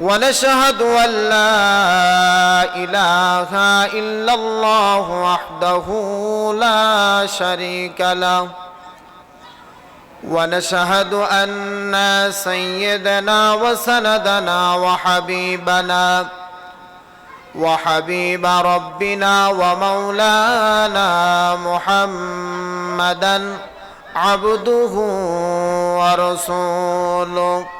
ونشهد أن لا إله إلا الله وحده لا شريك له. ونشهد أن سيدنا وسندنا وحبيبنا وحبيب ربنا ومولانا محمدا عبده ورسوله.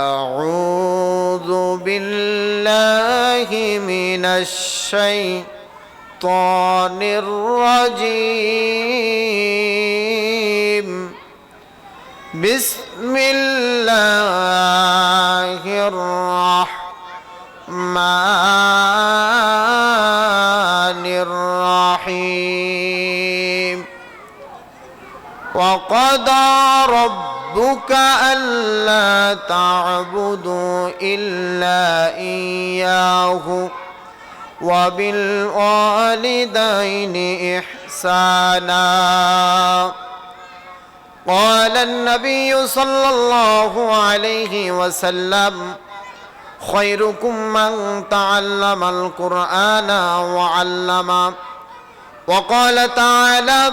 أعوذ بالله من الشيطان الرجيم. بسم الله الرحمن الرحيم. وقضى ربك ألا تعبدوا إلا إياه وبالوالدين إحسانا. قال النبي صلى الله عليه وسلم خيركم من تعلم القرآن وعلم وقال تعالى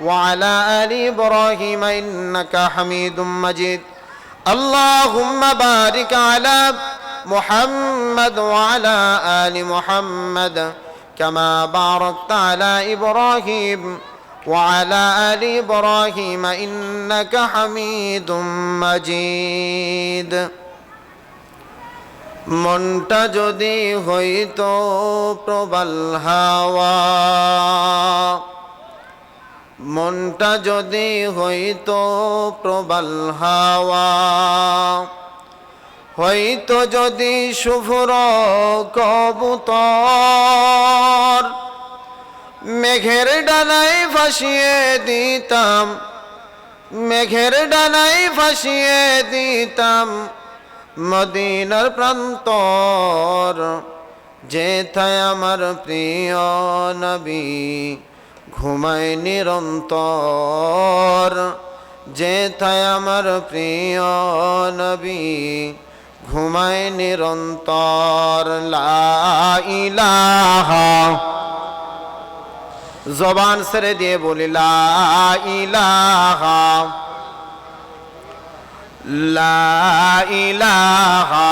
وعلى آل إبراهيم إنك حميد مجيد اللهم بارك على محمد وعلى آل محمد كما باركت على إبراهيم وعلى آل إبراهيم إنك حميد مجيد মনটা যদি হইতো প্রবল হাওয়া মনটা যদি হইতো প্রবল হাওয়া হইতো যদি শুভ্র কবুতর, মেঘের ডানায় ভাসিয়ে দিতাম, মেঘের ডানায় ভাসিয়ে দিতাম মদিনার প্রান্তর, যেথায় আমার প্রিয় নবী। ঘুমায় নিরন্তর। যেথায় আমার প্রিয় নবী, ঘুমায় নিরন্তর। লা ইলাহা। জবান ছেড়ে দিয়ে বলি লা ইলাহা।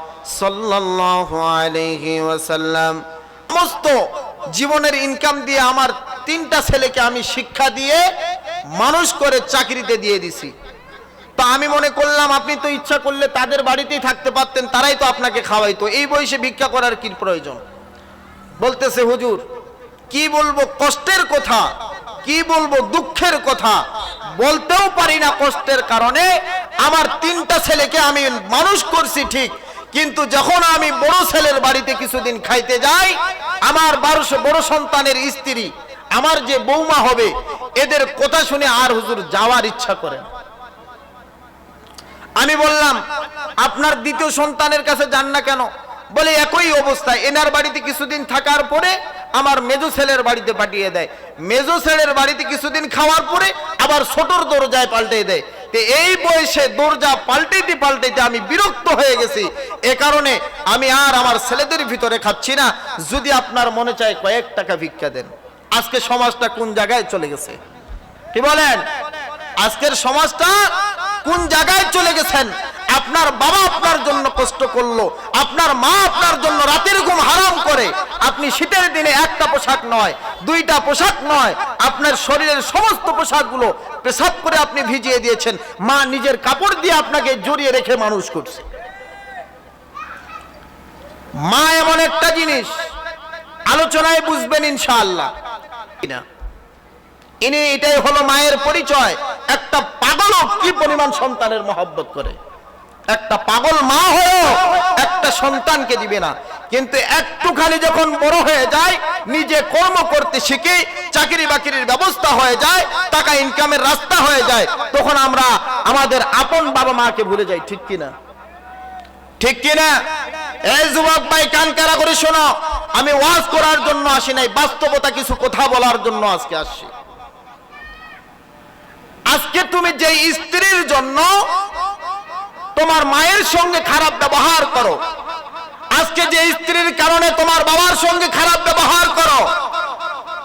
সাল্লাল্লাহু আলাইহি ওয়াসাল্লাম। সমস্ত জীবনের ইনকাম দিয়ে আমার তিনটা ছেলেকে আমি শিক্ষা দিয়ে মানুষ করে চাকরিতে দিয়ে দিছি। তো আমি মনে করলাম, আপনি তো ইচ্ছা করলে তাদের বাড়িতেই থাকতে পারতেন, তারাই তো আপনাকে খাওয়াইতো। এই বয়সে ভিক্ষা করার কি প্রয়োজন? বলতেছে, হুজুর, কি বলব? কষ্টের কথা, কি বলব? দুঃখের কথা। বলতেও পারি না কষ্টের কারণে। আমার তিনটা ছেলেকে আমি মানুষ করছি ঠিক কিন্তু যখন আমি বড় ছেলের বাড়িতে কিছুদিন খাইতে যাই, আমার বারোশো বড় সন্তানের স্ত্রী, আমার যে বৌমা হবে, এদের কথা শুনে আর হুজুর যাওয়ার ইচ্ছা করেন আমি বললাম, আপনার দ্বিতীয় সন্তানের কাছে যান না কেন? বলে, একই অবস্থা, এনার বাড়িতে কিছুদিন থাকার পরে আমার মেজো ছেলের বাড়িতে পাঠিয়ে দেয়। মেজো ছেলের বাড়িতে কিছুদিন খাওয়ার পরে আবার ছোটর দরজায় পাল্টে দেয়। এই বয়সে দরজা পাল্টাইতে পাল্টাইতে আমি বিরক্ত হয়ে গেছি। এ কারণে আমি আর আমার ছেলেদের ভিতরে খাচ্ছি না। যদি আপনার মনে চায় কয়েক টাকা ভিক্ষা দেন। আজকে সমাজটা কোন জায়গায় চলে গেছে? কি বলেন? আজকের সমাজটা কোন জায়গায় চলে গেছেন? আপনার বাবা আপনার জন্য কষ্ট করল, আপনার মা আপনার জন্য রাতের ঘুম হারাম করে। আপনি শীতের দিনে একটা পোশাক নয়, দুইটা পোশাক নয়, আপনার শরীরের সমস্ত পোশাকগুলো পেশাব করে আপনি ভিজিয়ে দিয়েছেন। মা নিজের কাপড় দিয়ে আপনাকে জড়িয়ে রেখে মানুষ করছে। মা এমন একটা জিনিস, আলোচনায় বুঝবেন ইনশাআল্লাহ। ইনি এটাই হলো মায়ের পরিচয়, একটা পাগলও কি পরিমাণ সন্তানের মহব্বত করে। একটা পাগল মা হয়েও একটা সন্তানকে দিবে না। কিন্তু একটুখানি যখন বড় হয়ে যায়, নিজে কর্ম করতে শিখে চাকরি বাকরির ব্যবস্থা হয়ে যায়, টাকা ইনকামের রাস্তা হয়ে যায়, তখন আমরা আমাদের আপন বাবা মাকে ভুলে যাই, ঠিক কিনা? ঠিক কিনা? এই যুবক ভাই, কান কারা করে শোনো, আমি ওয়াজ করার জন্য আসি নাই, বাস্তবতা কিছু কথা বলার জন্য আজকে আসছি। আজকে তুমি যে স্ত্রীর জন্য তোমার মায়ের সঙ্গে খারাপ ব্যবহার করো। আজকে যে স্ত্রীর কারণে তোমার বাবার সঙ্গে খারাপ ব্যবহার করো,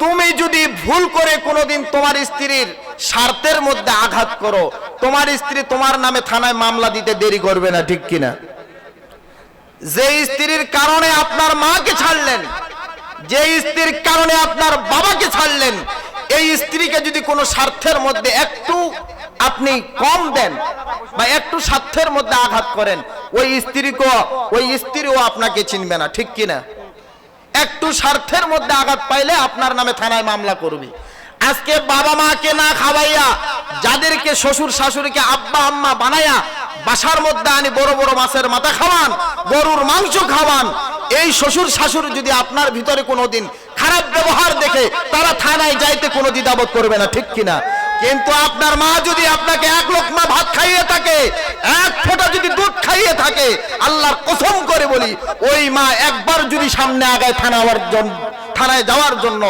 তুমি যদি ভুল করে কোনোদিন তোমার স্ত্রীর স্বার্থের মধ্যে আঘাত করো, তোমার স্ত্রী তোমার নামে থানায় মামলা দিতে দেরি করবে না, ঠিক কিনা? যে স্ত্রীর কারণে আপনার মাকে ছাড়লেন, যে স্ত্রীর কারণে আপনার বাবাকে ছাড়লেন, এই স্ত্রীকে যদি কোনো স্বার্থের মধ্যে একটু আপনি কম দেন বা একটু স্বার্থের মধ্যে আঘাত করেন, ওই স্ত্রীকে ওই স্ত্রীও আপনাকে চিনবে না, ঠিক কিনা একটু স্বার্থের মধ্যে আঘাত পাইলে আপনার নামে থানায় মামলা করবে। আজকে বাবা মাকে না খাওয়াইয়া, যাদেরকে শ্বশুর শাশুড়িকে আব্বা আম্মা বানাইয়া, বাসার মধ্যে আনি বড় বড় মাছের মাথা খাওয়ান, গরুর মাংস খাওয়ান, এই শ্বশুর শাশুড়ি যদি আপনার ভিতরে কোনোদিন খারাপ ব্যবহার দেখে, তারা থানায় যাইতে কোনো দ্বিধাবোধ করবে না, ঠিক কিনা কিন্তু আপনার মা যদি আপনাকে এক লোকমা ভাত খাইয়ে থাকে, এক ফোঁটা যদি দুধ খাইয়ে থাকে, আল্লাহর কসম করে বলি, ওই মা একবার যদি সামনে আগায় থানা হওয়ার জন্য থানায় যাওয়ার জন্য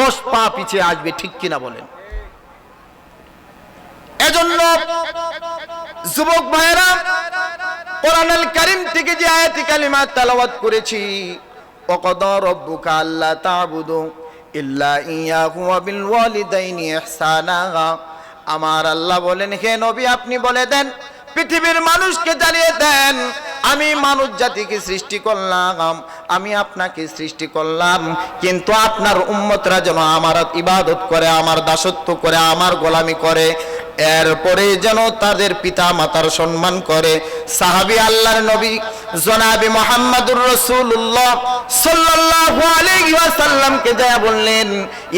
দশ পা পিছিয়ে আসবে, ঠিক কিনা বলেন? এজন্য যুবক ভাইরা কোরআনুল কারিম থেকে যে আয়াতি কালিমা তেলাওয়াত করেছি ওয়াকাদা রাব্বুকা আল্লা তা'বুদু। ইল্লা ইহসানা। আমার আল্লাহ বলেন, হে নবী, আপনি বলে দেন, পৃথিবীর মানুষকে জানিয়ে দেন। আমি মানুষ জাতিকে সৃষ্টি করলাম, আমি আপনাকে সৃষ্টি করলাম। কিন্তু আপনার উম্মতরা যেন আমার ইবাদত করে, আমার দাসত্ব করে, আমার গোলামি করে, এরপরে যেন তাদের পিতা মাতার সম্মান করে। সাহাবি আল্লাহর নবী জনাবি মোহাম্মদুর রসুল্লাহ সাল্লাল্লাহু আলাইহি ওয়াসাল্লামকে যা বললেন,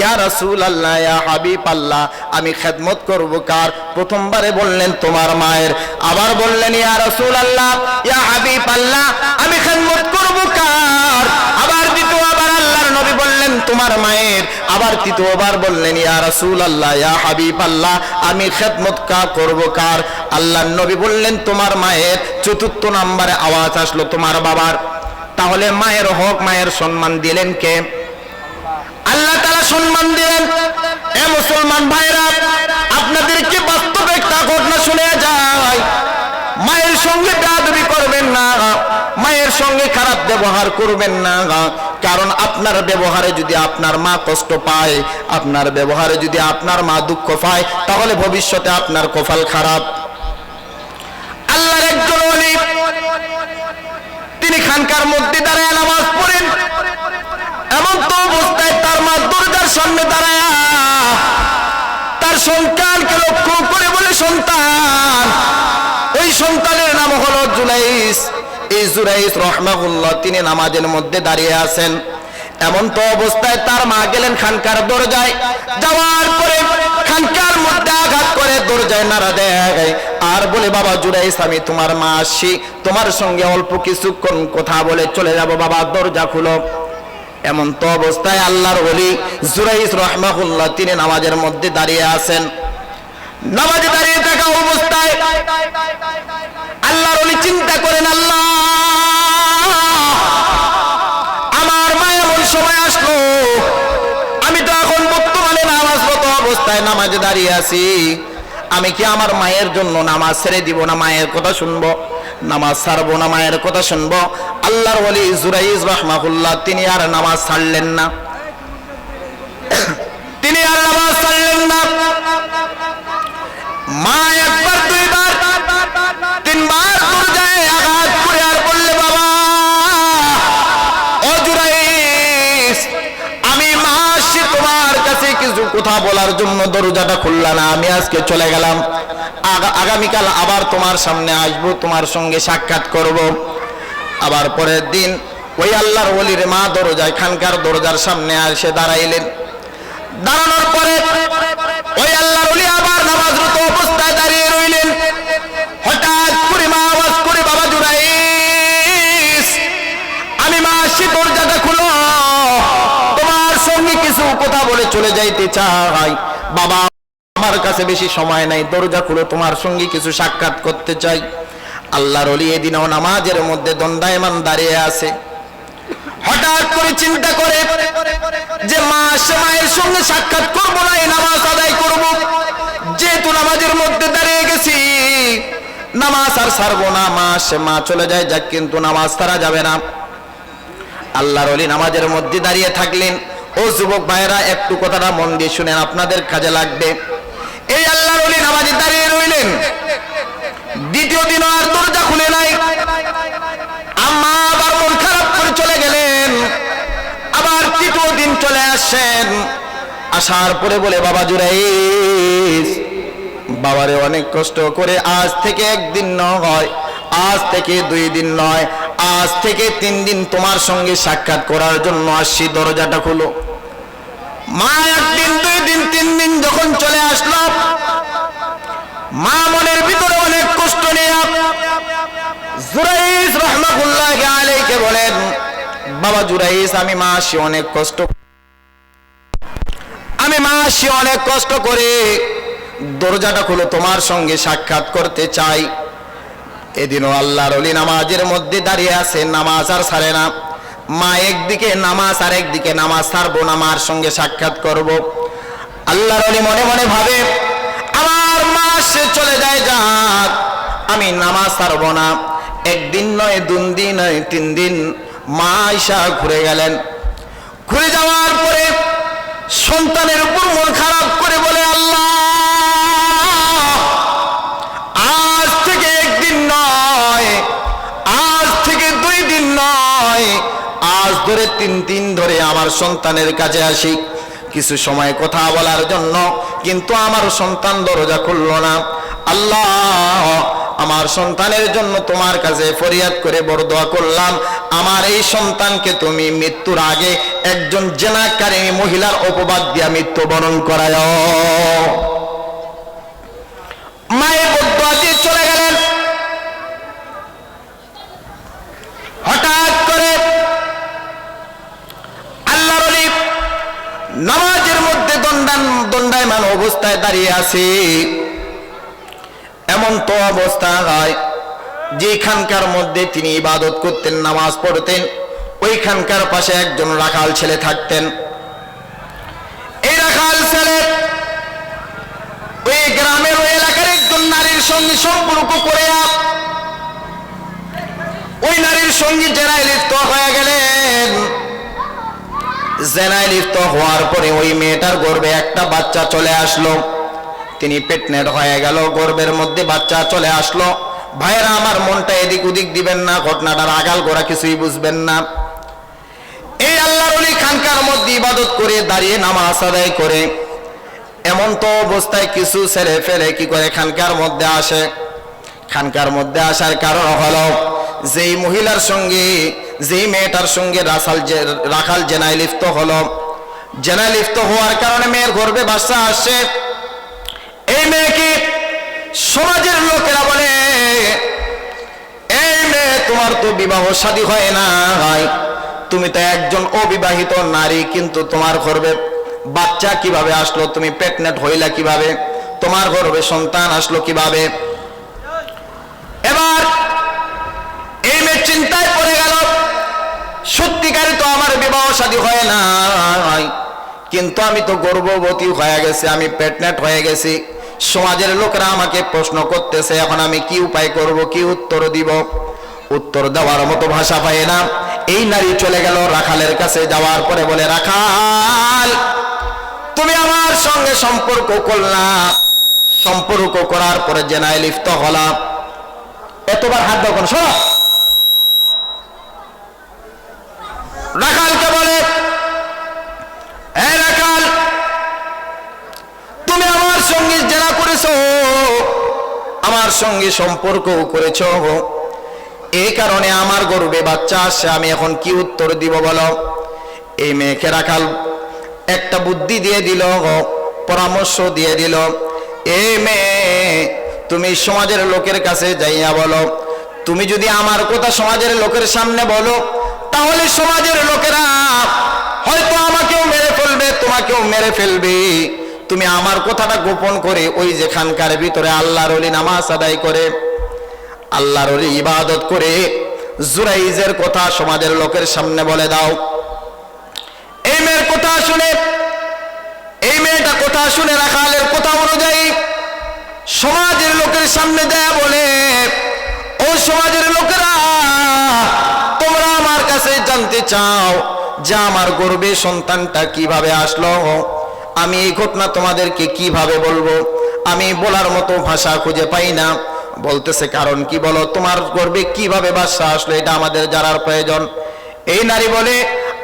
ইয়া রাসূলুল্লাহ, ইয়া হাবিব আল্লাহ আমি খেদমত করব কার? প্রথমবারে বললেন, তোমার মায়ের। আবার বললেন, ইয়া রাসূলুল্লাহ, ইয়া হাবিব আল্লাহ আমি খেদমত তোমার মায়ের। আবার তৃতীয়বার বললেন, ইয়া রাসূল আল্লাহ ইয়া হাবিব আল্লাহ আমি খেদমত কা করব কার? আল্লাহর নবী বললেন, তোমার মায়ের চতুর্থ নম্বরে আওয়াজ আসলো তোমার বাবার। তাহলে মায়ের হক, মায়ের সম্মান দিলেন কে? আল্লাহ তাআলা সম্মান দিলেন। এ মুসলমান ভাইরা আপনাদের আপনাদেরকে বাস্তব একটা ঘটনা শুনে সঙ্গে খারাপ ব্যবহার করবেন না কারণ আপনার ব্যবহারে যদি আপনার মা কষ্ট পায়, আপনার ব্যবহারে যদি আপনার মা দুঃখ পায়, তাহলে ভবিষ্যতে আপনার কপাল খারাপ। আল্লাহর একজন তিনি খানকার মধ্যে দাঁড়ায় নামাজ পড়েন। এমন তো অবস্থায় তার মা দরজার সামনে দাঁড়ায়। তার সন্তানকে লক্ষ্য করে বলে, সন্তান, ওই সন্তানের নাম হলো জুলাইস। এই রহমাহুল্লাহ, তিনি নামাজের মধ্যে দাঁড়িয়ে আছেন। এমন তো অবস্থায় তার মা গেলেন খানকার দরজায়। যাওয়ার পরে খানকার মধ্যে আঘাত করে দরজায় নাড়া দেয় আর বলে, বাবা জুরাইস আমি তোমার মা আসি। তোমার সঙ্গে অল্প কিছুক্ষণ কথা বলে চলে যাব, বাবা, দরজা খুলো। এমন তো অবস্থায় আল্লাহর ওলি জুরাইস রহমাহুল্লাহ, তিনি নামাজের মধ্যে দাঁড়িয়ে আছেন। নামাজে দাঁড়িয়ে থাকা অবস্থায় আল্লাহর ওলি চিন্তা করেন, আল্লাহ! আমার সময় আসলো। আমি তো এখন বর্তমানে অবস্থায় নামাজে দাঁড়িয়ে আছি। আমি কি আমার মায়ের জন্য নামাজ ছেড়ে দিব না মায়ের কথা শুনব? নামাজ ছাড়বো না মায়ের কথা শুনব? আল্লাহর জুরাইজ রহমাহুল্লাহ, তিনি আর নামাজ ছাড়লেন না। তিনি আর নামাজ ছাড়লেন না। মা কথা বলার জন্য দরজাটা খুললা না, আমি আজকে চলে গেলাম। আগামীকাল আবার তোমার সামনে আসব, তোমার সঙ্গে সাক্ষাৎ করব। আবার পরের দিন ওই আল্লাহর ওলির মা দরজায়, খানকার দরজার সামনে এসে দাঁড়াইলেন। দাঁড়ানোর পরে ওই আল্লাহর ওলি আবার নামাজরত অবস্থায় দাঁড়িয়ে রইলেন। হঠাৎ করে মা আওয়াজ করে, বাবা জুরাইস আমি মা আসছি, দরজাটা খুলো। কথা বলে চলে যাইতে চাই। বাবা, আমার কাছে বেশি সময় নাই। দরজা খুলো, তোমার সঙ্গে কিছু সাক্ষাৎ করতে চাই। আল্লাহর অলি এদিনও নামাজের মধ্যে দণ্ডায়মান দাঁড়িয়ে আছে। হঠাৎ করে চিন্তা করে যে মা সে মায়ের সঙ্গে সাক্ষাৎ করব না, এই নামাজ আদায় করব। যেহেতু নামাজের মধ্যে দাঁড়িয়ে গেছি, নামাজ আর সারবো না। মা সে মা চলে যায়, যাক কিন্তু নামাজ তারা যাবে না। আল্লাহর অলি নামাজের মধ্যে দাঁড়িয়ে থাকলেন। ও যুবক ভাইয়েরা, একটু কথাটা মন দিয়ে শুনেন, আপনাদের কাজে লাগবে। এই আল্লাহর অলি নামাজে দাঁড়িয়ে রইলেন। দ্বিতীয় দিন আর দরজা খুলে নাই। আম্মা আবার মন খারাপ করে চলে গেলেন। আবার তৃতীয় দিন চলে আসেন আসার পরে বলে, বাবা জুরাইস, বাবারে অনেক কষ্ট করে আজ থেকে একদিন নয়, আজ থেকে দুই দিন নয় আজ থেকে তিন দিন তোমার সঙ্গে সাক্ষাৎ করার জন্য আসছি, দরজাটা খুলো। মা, একদিন, দুই দিন, তিন দিন যখন চলে আসলো, মা মনের ভিতরে অনেক কষ্ট নিয়ে জুরাইস বলেন, বাবা জুরাইস আমি মা আসি অনেক কষ্ট আমি মা আসি অনেক কষ্ট করে দরজাটা খুলে, তোমার সঙ্গে সাক্ষাৎ করতে চাই। এদিনও আল্লাহর অলি নামাজের মধ্যে দাঁড়িয়ে আছে, নামাজ আর ছাড়ে না। মা একদিকে নামাজ আর একদিকে নামাজ ছাড়বো না, মার সঙ্গে সাক্ষাৎ করব। আল্লাহর অলি মনে মনে ভাবে, আমার মা সে চলে যায় যাক, আমি নামাজ ছাড়বো না। একদিন নয়, দুই দিন নয়, তিন দিন মা আইসা ঘুরে গেলেন। ঘুরে যাওয়ার পরে সন্তানের উপর মন খারাপ করে বলে, আল্লাহ ধরে তিন দিন ধরে আমার সন্তানের কাছে আসি। কিছু সময় কথা বলার জন্য, কিন্তু আমার সন্তান দরজা খুলল না। আল্লাহ, আমার সন্তানের জন্য তোমার কাছে ফরিয়াদ করে বড় দোয়া করলাম। আমার এই সন্তানকে তুমি মৃত্যুর আগে একজন জেনাকারী মহিলার অপবাদ দিয়া মৃত্যুবরণ করায় মায়ের বদুয়া দিয়ে চলে গেলেন হঠাৎ করে আল্লাহর অলি নামাজের মধ্যে দণ্ডান দণ্ডায়মান অবস্থায় দাঁড়িয়ে আছে। এমন তো অবস্থা হয়, যেখানকার মধ্যে তিনি ইবাদত করতেন, নামাজ পড়তেন, ওইখানকার পাশে একজন রাখাল ছেলে থাকতেন। এই রাখাল ছেলে ওই গ্রামের ওই এলাকার একজন নারীর সঙ্গে সম্পর্ক করে ওই নারীর সঙ্গে জেনায় লিপ্ত হয়ে গেলেন জেনায় হওয়ার পরে ওই মেয়েটার গর্বে একটা বাচ্চা চলে আসলো। তিনি পেটনেট হয়ে গেল গর্বের মধ্যে বাচ্চা চলে আসলো। ভাইয়েরা, আমার মনটা এদিক ওদিক দিবেন না, ঘটনাটার আগাল গোড়া কিছুই বুঝবেন না। এই আল্লাহর অলি খানকার মধ্যে ইবাদত করে দাঁড়িয়ে নামাজ আদায় করে। এমন তো অবস্থায় কিছু ছেড়ে ফেলে কি করে খানকার মধ্যে আসে? খানকার মধ্যে আসার কারণ হলো, যেই মহিলার সঙ্গে যেই মেয়েটার সঙ্গে রাখাল যে- রাখাল জেনায় লিপ্ত হলো। জেনায় লিপ্ত হওয়ার কারণে মেয়ের গর্বে বাচ্চা আসছে এই মেয়েকে সমাজের লোকেরা বলে, এই মেয়ে, তোমার তো বিবাহ শাদী হয় না তুমি তো একজন অবিবাহিত নারী, কিন্তু তোমার গর্বে বাচ্চা কীভাবে আসলো? তুমি প্রেগনেন্ট হইলা কীভাবে? তোমার গর্বে সন্তান আসলো কীভাবে? এবার এই মেয়ে চিন্তায় পড়ে সত্যিকারে তো আমার বিবাহ শাদী হয় না কিন্তু আমি তো গর্ভবতী হয়ে গেছি, আমি প্রেগনেন্ট হয়ে গেছি। সমাজের লোকরা আমাকে প্রশ্ন করতেছে, এখন আমি কি উপায় করব, কি উত্তর দিব? উত্তর দেওয়ার মতো ভাষা পায় না। এই নারী চলে গেল রাখালের কাছে, যাওয়ার পরে বলে, রাখাল, তুমি আমার সঙ্গে সম্পর্ক করলাম সম্পর্ক করার পরে জেনায় লিপ্ত হলাম। এতবার হাত দাও কেন সঙ্গে সম্পর্ক করেছ এই কারণে আমার গর্বে বাচ্চা আসছে, আমি এখন কি উত্তর দিব বলো? এই মেয়েকে রাখাল একটা বুদ্ধি দিয়ে দিল পরামর্শ দিয়ে দিল এই মেয়ে, তুমি সমাজের লোকের কাছে যাইয়া বলো। তুমি যদি আমার কথা সমাজের লোকের সামনে বলো, তাহলে সমাজের লোকেরা হয়তো আমাকেও মেরে ফেলবে, তোমাকেও মেরে ফেলবে। তুমি আমার কথাটা গোপন করে ওই যেখানকার ভিতরে আল্লাহর অলি নামাজ আদায় করে, আল্লাহর অলি ইবাদত করে, জুরাইজের কথা সমাজের লোকের সামনে বলে দাও। এই মেয়ের কথা শুনে, এই মেয়েটা কথা শুনে রাখালের কথা অনুযায়ী সমাজের লোকের সামনে দেয়া বলে, ও সমাজের লোকেরা, তোমরা আমার কাছে জানতে চাও যে আমার গর্বে সন্তানটা কীভাবে আসলো? আমি এই ঘটনা তোমাদেরকে কীভাবে বলব? আমি বলার মতো ভাষা খুঁজে পাই না। বলতেছে কারণ কি বলো? তোমার গর্বে কীভাবে বাচ্চা আসলো? এটা আমাদের জানার প্রয়োজন। এই নারী বলে,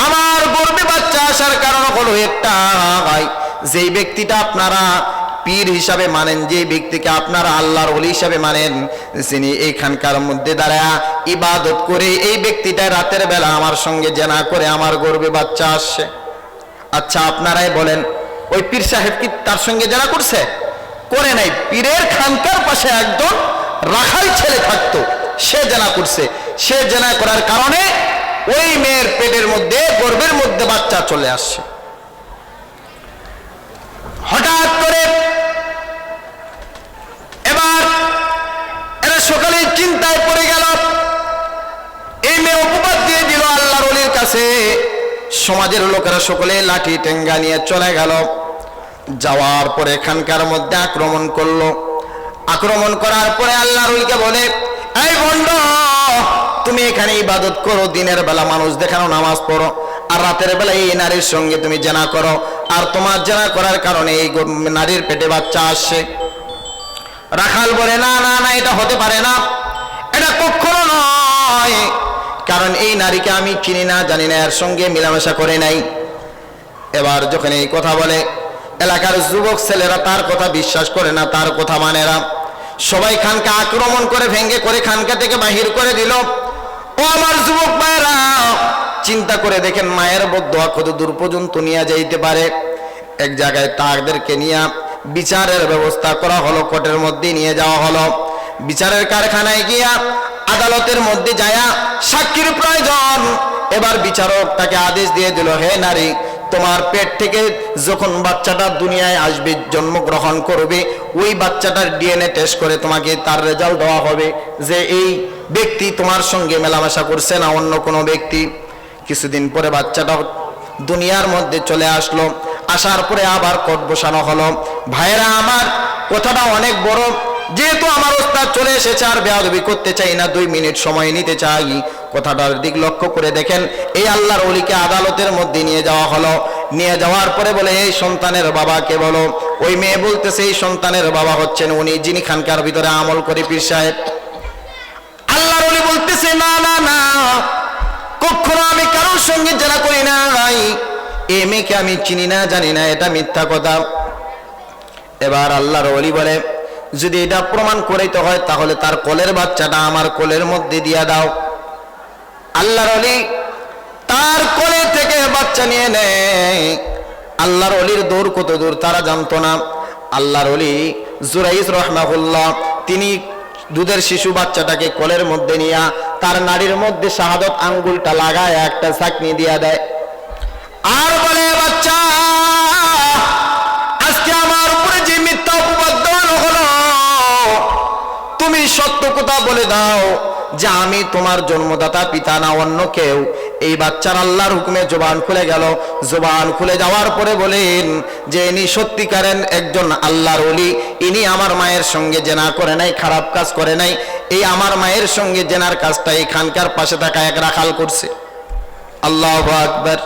আমার গর্বে বাচ্চা আসার কারণ হলো একটা ভাই। যেই ব্যক্তিটা আপনারা পীর হিসাবে মানেন যে ব্যক্তিকে আপনারা আল্লাহর ওলি হিসাবে মানেন, যিনি এইখানকার মধ্যে দাঁড়ায় ইবাদত করে এই ব্যক্তিটা রাতের বেলা আমার সঙ্গে জেনা করে আমার গর্বে বাচ্চা আসছে। আচ্ছা আপনারাই বলেন ওই পীর সাহেব কি তার সঙ্গে জেনা করছে? করে নাই। পীরের খানকার পাশে একজন রাখাল ছেলে থাকতো। সে জেনা করছে। সে জেনা করার কারণে ওই মেয়ের পেটের মধ্যে, গর্ভের মধ্যে বাচ্চা চলে আসছে। হঠাৎ করে এবার এরা সকালে চিন্তায় পড়ে গেল। এই মেয়ে উপবাদ দিয়ে দিল আল্লাহর কাছে। সমাজের লোকেরা সকলে লাঠি টেঙ্গা নিয়ে চলে গেল। যাওয়ার পরে এখানকার মধ্যে আক্রমণ করল। আক্রমণ করার পরে আল্লাহ অলিকে বলে, এই ভণ্ড তুমি এখানে ইবাদত করো, দিনের বেলা মানুষ দেখানো নামাজ পড়ো, আর রাতের বেলা এই নারীর সঙ্গে তুমি জেনা করো, আর তোমার জেনা করার কারণে এই নারীর পেটে বাচ্চা আসছে। রাখাল বলে, না না না, এটা হতে পারে না। এটা কখনো নয়। কারণ এই নারীকে আমি চিনি না, জানি না, এর সঙ্গে মেলামেশা করে নাই। এবার যখন এই কথা বলে, এলাকার যুবক ছেলেরা তার কথা বিশ্বাস করে না, তার কথা মানে না সবাই খানকে আক্রমণ করে ভেঙ্গে করে খানকা থেকে বাহির করে দিল। ও আমার যুবক ভাইরা চিন্তা করে দেখেন মায়ের বদোয়া কত দূর পর্যন্ত নিয়ে যাইতে পারে। এক জায়গায় তাদেরকে নিয়ে বিচারের ব্যবস্থা করা হলো, কোর্টের মধ্যে নিয়ে যাওয়া হলো। বিচারের কারখানায় গিয়া আদালতের মধ্যে যায়া সাক্ষীর প্রয়োজন। এবার বিচারক তাকে আদেশ দিয়ে দিল, হে নারী, তোমার পেট থেকে যখন বাচ্চাটা দুনিয়ায় আসবে, জন্মগ্রহণ করবে, ওই বাচ্চাটার ডিএনএ টেস্ট করে তোমাকে তার রেজাল্ট দেওয়া হবে যে এই ব্যক্তি তোমার সঙ্গে মেলামেশা করছে না অন্য কোনো ব্যক্তি। কিছুদিন পরে বাচ্চাটা দুনিয়ার মধ্যে চলে আসলো। আসার পরে আবার কোট বসানো হলো। ভাইরা আমার কথাটা অনেক বড়। যেহেতু আমার ওস্তাদ চলে এসেছে, আর বেয়াদবি করতে চাই না, দুই মিনিট সময় নিতে চাই। কথাটার দিক লক্ষ্য করে দেখেন, এই আল্লাহর অলিকে আদালতের মধ্যে নিয়ে যাওয়া হলো। নিয়ে যাওয়ার পরে বলে, এই সন্তানের বাবাকে বলো। ওই মেয়ে বলতেছে, এই সন্তানের বাবা হচ্ছেন উনি, যিনি খানকার ভিতরে আমল করে পীর সাহেব। আল্লাহর অলি বলতেছে, না না না, কখনো আমি কারোর সঙ্গে জেনা করি নাই। এ মেয়েকে আমি চিনি না, জানি না, এটা মিথ্যা কথা। এবার আল্লাহর অলি বলে যদি এটা প্রমাণ করাইতে হয়, তাহলে তার কোলের বাচ্চাটা আমার কোলের মধ্যে দিয়া দাও। আল্লাহর অলি তার কোলে থেকে বাচ্চা নিয়ে নেয়। আল্লাহর অলির দৌড় কত দূর তারা জানতো না। আল্লাহর অলি জুরাইস রহমাহুল্লাহ, তিনি দুধের শিশু বাচ্চাটাকে কোলের মধ্যে নিয়া তার নারীর মধ্যে শাহাদত আঙ্গুলটা লাগায় একটা চাকনি দিয়া দেয়। আর বলে কথা বলে দাও যে আমি তোমার জন্মদাতা, পিতা না অন্য কেউ। এই বাচ্চার আল্লাহর হুকুমে জবান খুলে গেল। জবান খুলে যাওয়ার পরে বলেন যে ইনি সত্যিকারের একজন আল্লাহর অলি ইনি আমার মায়ের সঙ্গে জেনা করে নাই, খারাপ কাজ করে নাই। এই আমার মায়ের সঙ্গে জেনার কাজটা এখানকার পাশে থাকা এক রাখাল করছে। আল্লাহ আকবার।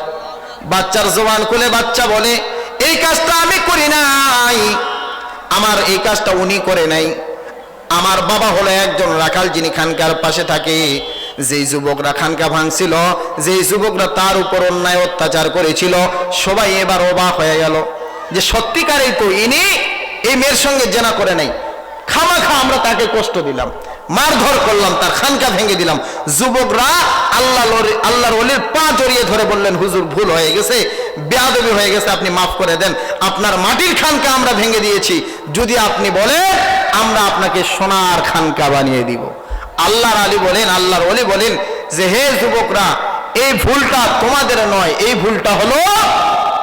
বাচ্চার জোবান খুলে বাচ্চা বলে, এই কাজটা আমি করি নাই। আমার এই কাজটা উনি করে নাই। আমার বাবা হলো একজন রাখাল, যিনি খানকার পাশে থাকে। যেই যুবকরা খানকা ভাঙছিল, যেই যুবকরা তার উপর অন্যায় অত্যাচার করেছিল, সবাই এবার অবাক হয়ে গেল যে সত্যিকারেই তো ইনি এই মেয়ের সঙ্গে জেনা করে নাই। খামাখা আমরা তাকে কষ্ট দিলাম, মারধর করলাম, তার খানকা ভেঙে দিলাম। যুবকরা আল্লাহ আল্লাহর অলির পা জড়িয়ে ধরে বললেন, হুজুর, ভুল হয়ে গেছে, বেয়াদবি হয়ে গেছে, আপনি মাফ করে দেন। আপনার মাটির খানকা আমরা ভেঙে দিয়েছি। যদি আপনি বলেন আমরা আপনাকে সোনার খানকা বানিয়ে দিব। আল্লাহর আলী বলেন, আল্লাহর অলি বলেন যে, হে যুবকরা, এই ভুলটা তোমাদের নয়, এই ভুলটা হলো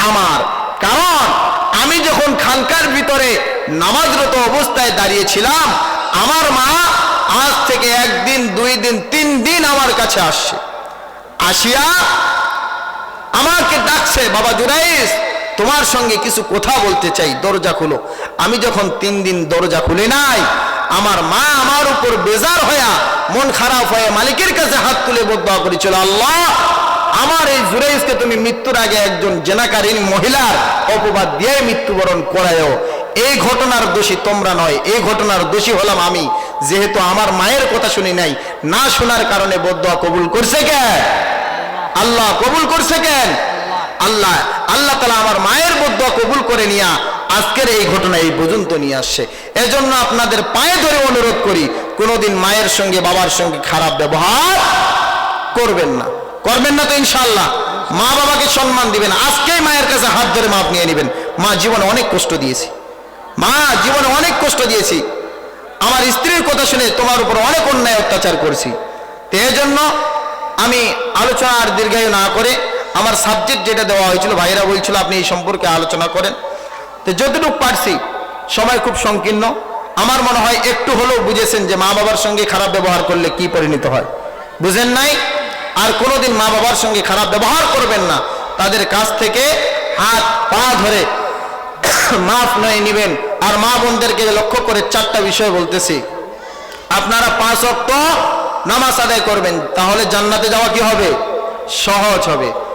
আমার। কারণ আমি যখন খানকার ভিতরে নামাজরত অবস্থায় দাঁড়িয়েছিলাম, আমার মা আজ থেকে একদিন, দুই দিন, তিন দিন আমার কাছে আসছে। আসিয়া আমাকে ডাকছে, বাবা জুরাইস তোমার সঙ্গে কিছু কথা বলতে চাই, দরজা খুলো। আমি যখন তিন দিন দরজা খুলে নাই, আমার মা আমার উপর বেজার হইয়া মন খারাপ হয়ে মালিকের কাছে হাত তুলে বদয়া করেছিল, আল্লাহ, আমার এই জুরাইসকে তুমি মৃত্যুর আগে একজন জেনাকারীন মহিলার অপবাদ দিয়ে মৃত্যুবরণ করায়ও। এই ঘটনার দোষী তোমরা নয়, এই ঘটনার দোষী হলাম আমি। যেহেতু আমার মায়ের কথা শুনি নাই, না শোনার কারণে বদয়া কবুল করছে কেন আল্লাহ কবুল করছে কেন? আল্লাহ আল্লাহ তালা আমার মায়ের বদ্ধ কবুল করে নিয়া আজকের এই ঘটনা এই পর্যন্ত নিয়ে আসছে। এজন্য আপনাদের পায়ে ধরে অনুরোধ করি, কোনোদিন মায়ের সঙ্গে, বাবার সঙ্গে খারাপ ব্যবহার করবেন না। করবেন না তো ইনশাল্লাহ মা বাবাকে সম্মান দিবেন, আজকেই মায়ের কাছে হাত ধরে মাপ নিয়ে নেবেন। মা জীবনে অনেক কষ্ট দিয়েছি। মা জীবনে অনেক কষ্ট দিয়েছি। আমার স্ত্রীর কথা শুনে তোমার উপর অনেক অন্যায় অত্যাচার করছি। তো জন্য আমি আলোচনা আর দীর্ঘায়ু না করে আমার সাবজেক্ট যেটা দেওয়া হয়েছিল ভাইরা বলছিল আপনি এই সম্পর্কে আলোচনা করেন। তো যতটুকু পারছি, সময় খুব সংকীর্ণ। আমার মনে হয় একটু হলেও বুঝেছেন যে মা বাবার সঙ্গে খারাপ ব্যবহার করলে কি পরিণত হয়। বুঝেন নাই? আর কোনোদিন মা বাবার সঙ্গে খারাপ ব্যবহার করবেন না। তাদের কাছ থেকে হাত পা ধরে মাফ নয় নিবেন। আর মা বোনদেরকে লক্ষ্য করে চারটা বিষয় বলতেছি। আপনারা পাঁচ অক্ট নামাজ আদায় করবেন, তাহলে জান্নাতে যাওয়া কি হবে? সহজ হবে।